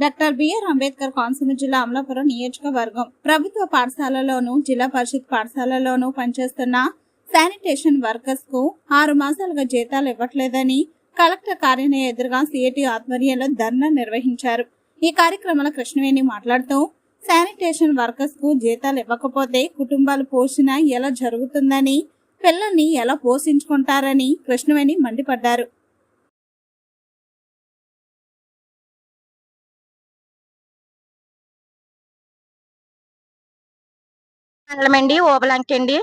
Doctor BR Ambedkar Konaseema జిల్లా అమలాపురం నియోజకవర్గం. ప్రభుత్వ పాఠశాలలోను జిల్లా పరిషత్ పాఠశాలలోను పనిచేస్తున్న శానిటేషన్ వర్కర్స్కు ఆరు మాసాలుగా జీతాలు ఇవ్వట్లేదని కలెక్టర్ కార్యాలయం ఎదురుగా సిఐటి ఆధ్వర్యంలో ధర్నా నిర్వహించారు. ఈ కార్యక్రమంలో కృష్ణవేణి మాట్లాడుతూ శానిటేషన్ వర్కర్స్కు జీతాలు ఇవ్వకపోతే కుటుంబాలు పోషణ ఎలా జరుగుతుందని పిల్లల్ని ఎలా పోషించుకుంటారని కృష్ణవేణి మండిపడ్డారు. మండలం అండి ఓబలంక అండి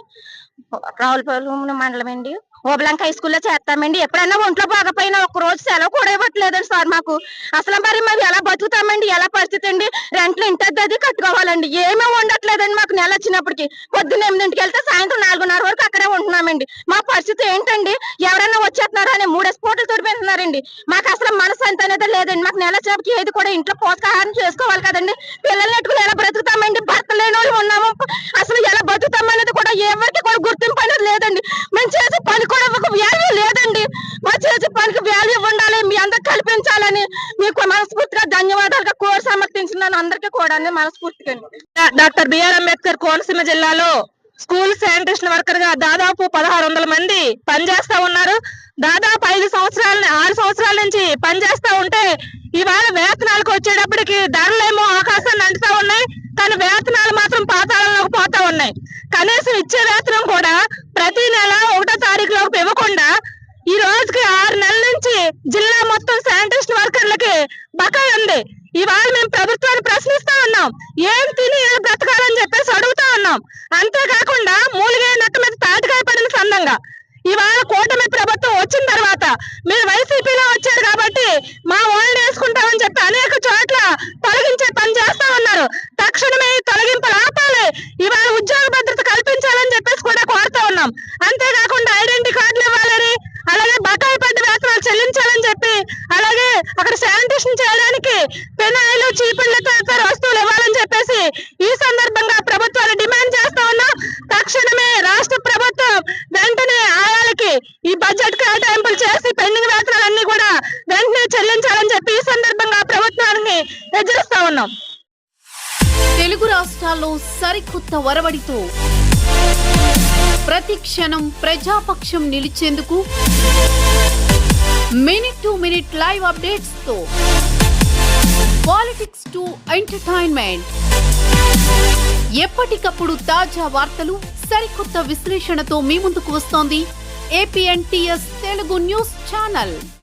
రావులపాలెం మండలం అండి ఓబలంక హై స్కూల్లో చేస్తామండి. ఎప్పుడైనా ఒంట్లో బాగపోయినా ఒక రోజు సెలవు కూడా ఇవ్వట్లేదండి సార్ మాకు. అసలు మరి మేము ఎలా బతుకుతామండి? ఎలా పరిస్థితి అండి? రెంట్లు ఇంటద్ది అది కట్టుకోవాలండి. ఏమీ ఉండట్లేదండి మాకు నెల వచ్చినప్పటికి. పొద్దున్న ఎనిమిదింటికి వెళ్తే సాయంత్రం నాలుగున్నర వరకు అక్కడే ఉంటున్నామండి. మా పరిస్థితి ఏంటండి? ఎవరైనా వచ్చేస్తున్నారా అని మూడే పూటలు తొడిపోతున్నారండి మాకు అసలు మనసు అంత అనేది లేదండి. మాకు నెల వచ్చినప్పటికి ఏది కూడా ఇంట్లో పోషకాహారం చేసుకోవాలి కదండి. పిల్లల్ని ఎట్టుకుని ఎలా చేసే పని కూడా ఒక వాల్యూ లేదండి. మా చేసే పనికి వాల్యూ ఉండాలి మీ అందరు కల్పించాలని మీకు మనస్ఫూర్తిగా ధన్యవాదాలుగా కోరి సమర్థించిన అందరికీ కూడా మనస్ఫూర్తిగా డాక్టర్ బిఆర్ అంబేద్కర్ కోనసీమ జిల్లాలో స్కూల్ శానిటేషన్ వర్కర్గా దాదాపు పదహారు వందల మంది పనిచేస్తా ఉన్నారు. దాదాపు ఐదు సంవత్సరాల ఆరు సంవత్సరాల నుంచి పనిచేస్తా ఉంటే ఇవాళ వేతనాలకు వచ్చేటప్పటికి ధరలేమో ఆకాశాన్ని అంటుతా ఉన్నాయి. కానీ వేతనాలు మాత్రం పాతాళంలోకి పోతా ఉన్నాయి. కనీసం ఇచ్చే వేతనం కూడా ప్రతి నెల ఒకటో తారీఖులోకి ఇవ్వకుండా ఈ రోజుకి ఆరు నెలల నుంచి జిల్లా మొత్తం శానిటేషన్ వర్కర్లకి బకాయి ఉంది ఇవాళ మేము ప్రభుత్వాన్ని ప్రశ్నిస్తా ఉన్నాం. ఏం తిని ఏం బ్రతకాలని చెప్పేసి అడుగుతా ఉన్నాం. అంతేకాకుండా మూలిగే నట్టు మీద తాటికాయ పడిన సందంగా ఇవాళ కూటమి ప్రభుత్వం వచ్చిన తర్వాత మీరు వైసీపీలో వచ్చారు కాబట్టి మా ఓళ్ళని వేసుకుంటామని చెప్పి అనేక చోట్ల తొలగించే పని చేస్తా ఉన్నారు. తక్షణమే తొలగింపులు ఆపాలి ఇవాళ ఉద్యోగ భద్రత కల్పించాలని చెప్పేసి కూడా కోరుతా ఉన్నాం అంతేకాకుండా ఐడెంటిటీ కార్డులు ఇవ్వాలని అలాగే బకాయి పడ్డ వేతనాలు చెల్లించాలని చెప్పి అలాగే అక్కడ శానిటేషన్ చేయడానికి పెనాయిలు చీపుళ్ళు తదితర వస్తువులు ఇవ్వాలని చెప్పేసి ఈ సందర్భంగా ప్రభుత్వాన్ని డిమాండ్ చేస్తా ఉన్నాం తక్షణమే రాష్ట్ర ప్రభుత్వం వెంటనే ఆయాలకి ఈ బడ్జెట్ కేటాయింపులు చేసి పెండింగ్ వేతనాలన్నీ కూడా వెంటనే చెల్లించాలని చెప్పి ఈ సందర్భంగా ప్రభుత్వాన్ని హెచ్చరిస్తా ఉన్నాం. తెలుగు రాష్ట్రాల్లో సరికొత్త వరవడితో ప్రతి క్షణం ప్రజాపక్షం నిలిచేందుకు మినిట్ టు మినిట్ లైవ్ అప్డేట్స్తో పాలిటిక్స్ టు ఎంటర్టైన్మెంట్. ఎప్పటికప్పుడు తాజా వార్తలు సరికొత్త విశ్లేషణతో మీ ముందుకు వస్తోంది. APNTS Telugu news channel.